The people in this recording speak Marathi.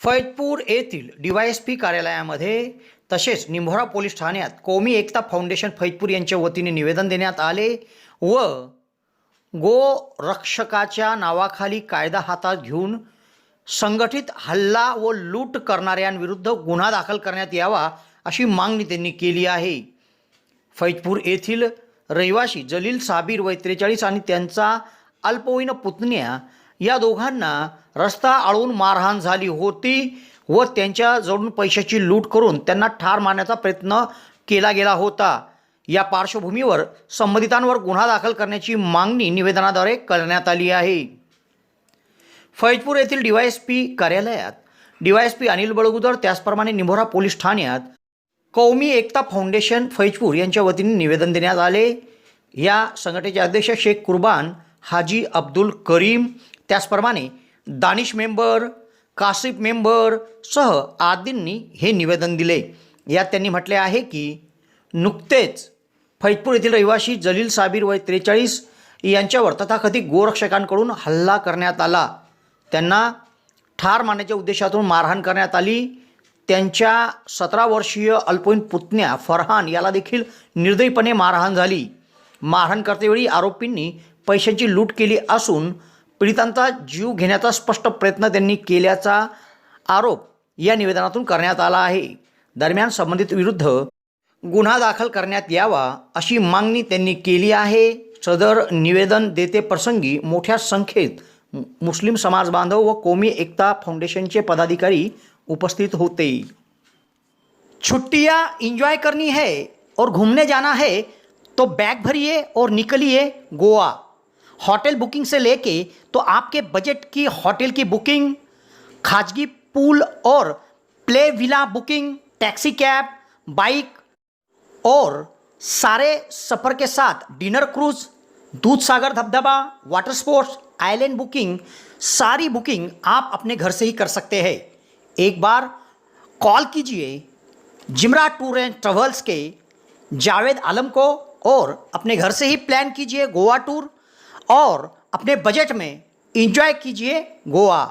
फैजपूर येथील डीवायएसपी कार्यालयामध्ये तसेच निंभोरा पोलीस ठाण्यात कौमी एकता फाउंडेशन फैजपूर यांच्या वतीने निवेदन देण्यात आले व गोरक्षकाच्या नावाखाली कायदा हातात घेऊन संघटित हल्ला व लूट करणाऱ्यांविरुद्ध गुन्हा दाखल करण्यात यावा अशी मागणी त्यांनी केली आहे. फैजपूर येथील रहिवासी जलील साबीर वय त्रेचाळीस आणि त्यांचा अल्पवयीन पुतण्या या दोघांना रस्ता आळून मारहाण झाली होती व त्यांच्याजवळून पैशाची लूट करून त्यांना ठार मारण्याचा प्रयत्न केला गेला होता. या पार्श्वभूमीवर संबंधितांवर गुन्हा दाखल करण्याची मागणी निवेदनाद्वारे करण्यात आली आहे. फैजपूर येथील डीवायएसपी कार्यालयात डीवायएसपी अनिल बळगुदर त्याचप्रमाणे निंभोरा पोलीस ठाण्यात कौमी एकता फाउंडेशन फैजपूर यांच्या वतीने निवेदन देण्यात आले. या संघटनेचे अध्यक्ष शेख कुर्बान हाजी अब्दुल करीम त्याचप्रमाणे दानिश मेंबर कासिफ मेंबर सह आदींनी हे निवेदन दिले. यात त्यांनी म्हटले आहे की नुकतेच फैजपूर येथील रहिवासी जलील साबीर वय त्रेचाळीस यांच्यावर तथाकथित गोरक्षकांकडून हल्ला करण्यात आला. त्यांना ठार मारण्याच्या उद्देशातून मारहाण करण्यात आली. त्यांच्या सतरा वर्षीय अल्पवयीन पुतण्या फरहान याला देखील निर्दयीपणे मारहाण झाली. मारहाण करतेवेळी आरोपींनी पैशांची लूट केली असून पीडितांचा जीव घेण्याचा स्पष्ट प्रयत्न त्यांनी केल्याचा आरोप या निवेदनातून करण्यात आला आहे. दरम्यान संबंधित विरुद्ध गुन्हा दाखल करण्यात यावा अशी मागणी त्यांनी केली आहे. सदर निवेदन देते प्रसंगी मोठ्या संख्येत मुस्लिम समाज बांधव व कौमी एकता फाउंडेशनचे पदाधिकारी उपस्थित होते. छुट्टियाँ इंजॉय करनी है और घूमने जाना है तो बैग भरिए और निकलिए गोवा. होटल बुकिंग से लेके तो आपके बजट की होटल की बुकिंग, खाजगी पूल और play villa booking, taxi cab, bike और सारे सफ़र के साथ डिनर क्रूज, दूध सागर धबधबा, वाटर स्पोर्ट्स, आइलैंड बुकिंग, सारी बुकिंग आप अपने घर से ही कर सकते हैं। एक बार कॉल कीजिए जिमरा टूर एंड ट्रेवल्स के, जावेद आलम को और अपने घर से ही प्लान कीजिए गोवा टूर। और अपने बजट में इंजॉय कीजिए गोवा।